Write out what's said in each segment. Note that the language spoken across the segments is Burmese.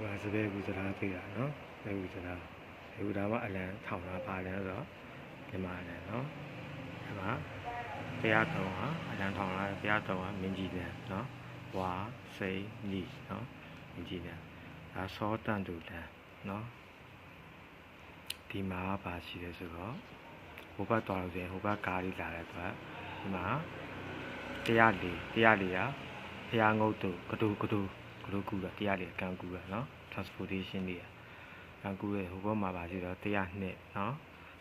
ဒီမှာစပယ်ကူစလားတွေ့တာနော်စပယ်ကူစလားစပယ်ကူဒါမှအလံထောင်တာပါလဲဆိုတော့ဒီမှာအလံနော်ဒီမှာတရားတော်ဟာအလံထောင်လာတရားတော်ဟာမင်းကြီးလန်နော်ဝါစိန်နီနော်မင်းကြီးလန်ဒါစောတန်တူလန်နော်ဒီမှာပါရှိတယ်ဆိုတော့ဟိုဘက်တော်လို့ဆိုရင်ဟိုဘက်ကားလေးလာတဲ့အတွက်ဒီမှာတရားလေးတရားလေးကဘုရားငုတ်တို့ကတူကတူ ကတူကူတာတရားလေးကံကူတာနော် transportation လေးကံကူရဲ့ဟိုဘက်မှာပါရှိတော့တရားနှစ်နော်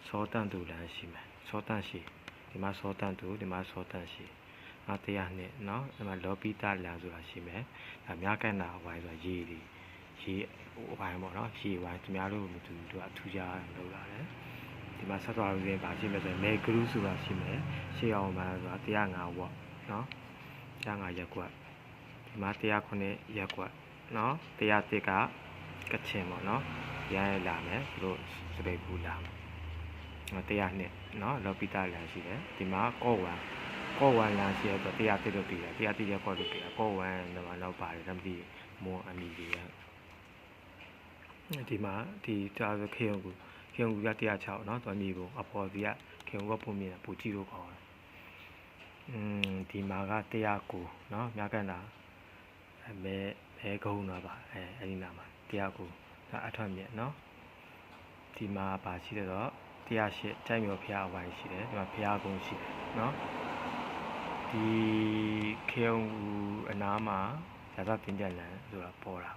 စောတန်တူလမ်းရှိမယ်စောတန်ရှိဒီမှာစောတန်တူဒီမှာစောတန်ရှိနော်တရားနှစ်နော်ဒီမှာလောပိတလမ်းဆိုတာရှိမယ်ဒါမြကန္နာဝိုင်းဆိုတာရေတွေရေဝိုင်းပေါ့နော်ရေဝိုင်းသူများတို့မတူဘူးသူကအထူးခြားလောက်လာတယ်ဒီမှာဆက်သွားလို့ရင်ပါရှိမယ်ဆိုရင်မေဂရုဆိုတာရှိမယ်ရှေ့အောင်မှာဆိုတာ105ဝတ်နော်105ရက်ကွက် ဒီမှာ109ရက်ကွက်နော်101ကကချင်ပေါ့နော်ရရလာမယ်သူတို့စပိတ်ဘူးလာမယ်နော်102နော်လော်ပီတာလန်ရှိတယ်ဒီမှာကော့ဝမ်ကော့ဝမ်လန်ရှိရတော့101လို့ပြီးတယ်101ရက်ကွက်လို့ပြီးတယ်ကော့ဝမ်ဒီမှာတော့ပါတယ်တမတိမွန်အမီကြီးရဒီမှာဒီတာစခေယုံကူ ခေုံကူက106เนาะသွားမြေပုံအဖော်စီကခေုံကပုံမြင်ပူကြည့်လို့ခေါ်တယ်။อืมဒီမှာက109เนาะမြကန်တာအဲ မဲမဲဂုံတော့ပါအဲအဲ့ဒီနာမှာတရားကိုဒါအထွတ်မြတ်နော်ဒီမှာပါရှိတော့တရားရှိတိုင်းမြော်ဖရာအဝိုင်းရှိတယ်ဒီမှာဖရာဂုံရှိတယ်နော်ဒီခေယုံအနာမှာဇာတ်တင်ကြလန်ဆိုတာပေါ်တာ